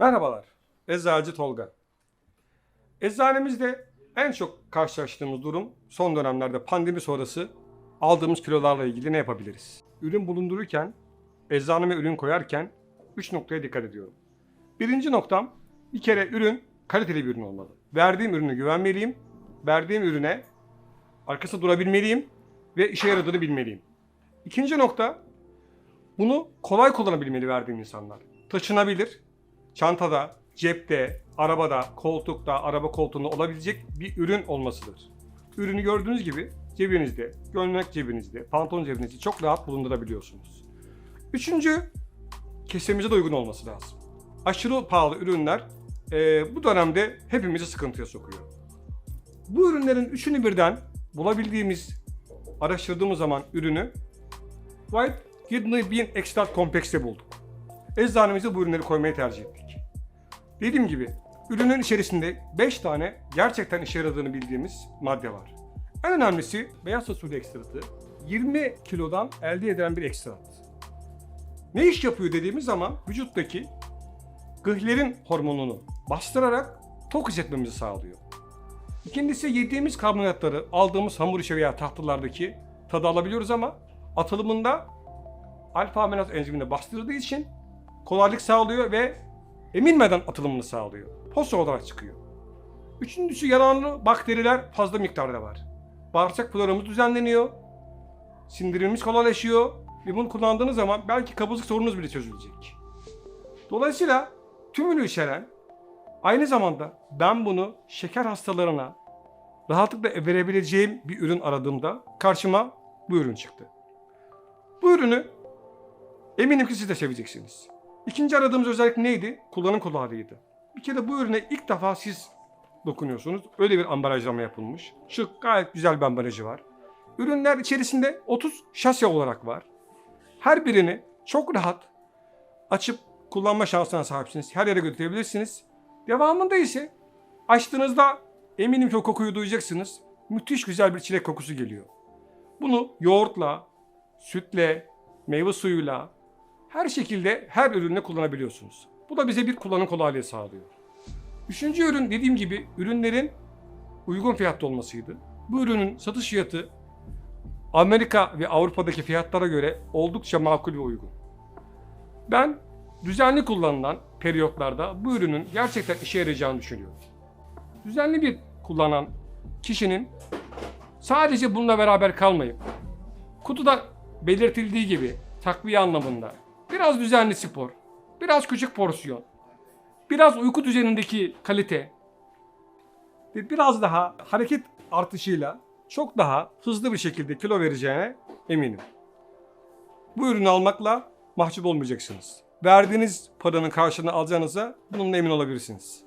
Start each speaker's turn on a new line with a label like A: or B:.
A: Merhabalar, Eczacı Tolga. Eczanemizde en çok karşılaştığımız durum son dönemlerde pandemi sonrası aldığımız kilolarla ilgili ne yapabiliriz? Ürün bulundururken, eczaneme ürün koyarken 3 noktaya dikkat ediyorum. Birinci noktam, bir kere ürün kaliteli bir ürün olmalı. Verdiğim ürüne güvenmeliyim, verdiğim ürüne arkasında durabilmeliyim ve işe yaradığını bilmeliyim. İkinci nokta, bunu kolay kullanabilmeli verdiğim insanlar. Taşınabilir, çantada, cepte, arabada, koltukta, araba koltuğunda olabilecek bir ürün olmasıdır. Ürünü gördüğünüz gibi cebinizde, gömlek cebinizde, pantolon cebinizde çok rahat bulundurabiliyorsunuz. Üçüncü, kesemize de uygun olması lazım. Aşırı pahalı ürünler eee, bu dönemde hepimizi sıkıntıya sokuyor. Bu ürünlerin üçünü birden bulabildiğimiz, araştırdığımız zaman ürünü White Kidney Bean Extract Complex'te bulduk. Eczanemize bu ürünleri koymayı tercih ettik. Dediğim gibi ürünün içerisinde 5 tane gerçekten işe yaradığını bildiğimiz madde var. En önemlisi beyaz fasulye ekstratı 20 kilodan elde edilen bir ekstrat. Ne iş yapıyor dediğimiz zaman vücuttaki gıhlerin hormonunu bastırarak tok hissetmemizi sağlıyor. İkincisi yediğimiz karbonhidratları aldığımız hamur işi veya tahtalardaki tadı alabiliyoruz ama atılımında alfa aminoaz enzimini bastırdığı için kolaylık sağlıyor ve emilmeden atılımını sağlıyor. Posta olarak çıkıyor. Üçüncüsü yararlı bakteriler fazla miktarda var. Bağırsak floramız düzenleniyor. Sindirimimiz kolaylaşıyor. Ve bunu kullandığınız zaman belki kabızlık sorununuz bile çözülecek. Dolayısıyla tümünü içeren aynı zamanda ben bunu şeker hastalarına rahatlıkla verebileceğim bir ürün aradığımda karşıma bu ürün çıktı. Bu ürünü eminim ki siz de seveceksiniz. İkinci aradığımız özellik neydi? Kullanım kolaylığıydı. Bir kere bu ürüne ilk defa siz dokunuyorsunuz. Öyle bir ambalajlama yapılmış. Şık, gayet güzel bir ambalajı var. Ürünler içerisinde 30 şase olarak var. Her birini çok rahat açıp kullanma şansına sahipsiniz. Her yere götürebilirsiniz. Devamında ise açtığınızda eminim ki o kokuyu duyacaksınız. Müthiş güzel bir çilek kokusu geliyor. Bunu yoğurtla, sütle, meyve suyuyla, her şekilde her ürünle kullanabiliyorsunuz. Bu da bize bir kullanım kolaylığı sağlıyor. Üçüncü ürün dediğim gibi ürünlerin uygun fiyatlı olmasıydı. Bu ürünün satış fiyatı Amerika ve Avrupa'daki fiyatlara göre oldukça makul ve uygun. Ben düzenli kullanılan periyotlarda bu ürünün gerçekten işe yarayacağını düşünüyorum. Düzenli bir kullanan kişinin sadece bununla beraber kalmayıp kutuda belirtildiği gibi takviye anlamında biraz düzenli spor, biraz küçük porsiyon, biraz uyku düzenindeki kalite ve biraz daha hareket artışıyla çok daha hızlı bir şekilde kilo vereceğine eminim. Bu ürünü almakla mahcup olmayacaksınız. Verdiğiniz paranın karşılığını alacağınıza bununla emin olabilirsiniz.